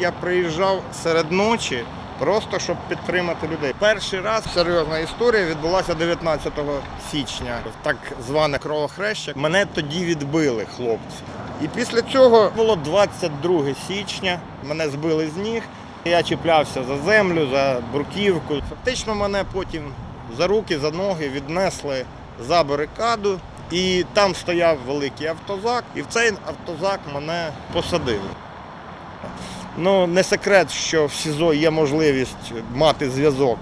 Я приїжджав серед ночі просто щоб підтримати людей. Перший раз серйозна історія відбулася 19 січня, так зване кровохреща. Мене тоді відбили хлопці. І після цього було 22 січня, мене збили з ніг. Я чіплявся за землю, за бруківку. Фактично мене потім за руки, за ноги віднесли за барикаду. І там стояв великий автозак, і в цей автозак мене посадили. Ну, не секрет, що в СІЗО є можливість мати зв'язок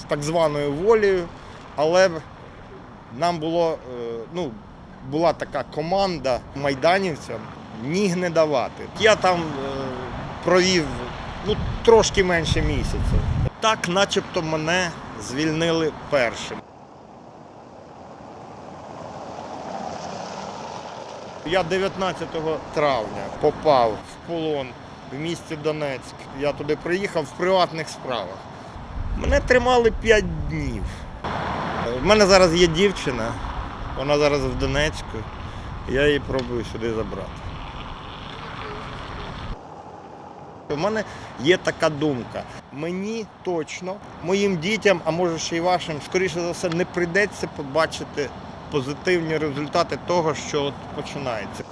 з так званою волею, але нам було, е, ну, була така команда майданівцям ніг не давати. Я там е, провів ну, трошки менше місяця. Так, начебто, мене звільнили першим. Я 19 травня попав в полон в місті Донецьк. Я туди приїхав в приватних справах. Мене тримали 5 днів. У мене зараз є дівчина, вона зараз в Донецьку. Я її пробую сюди забрати. У мене є така думка. Мені точно, моїм дітям, а може ще й вашим, скоріше за все, не прийдеться побачити позитивні результати того, що от починається.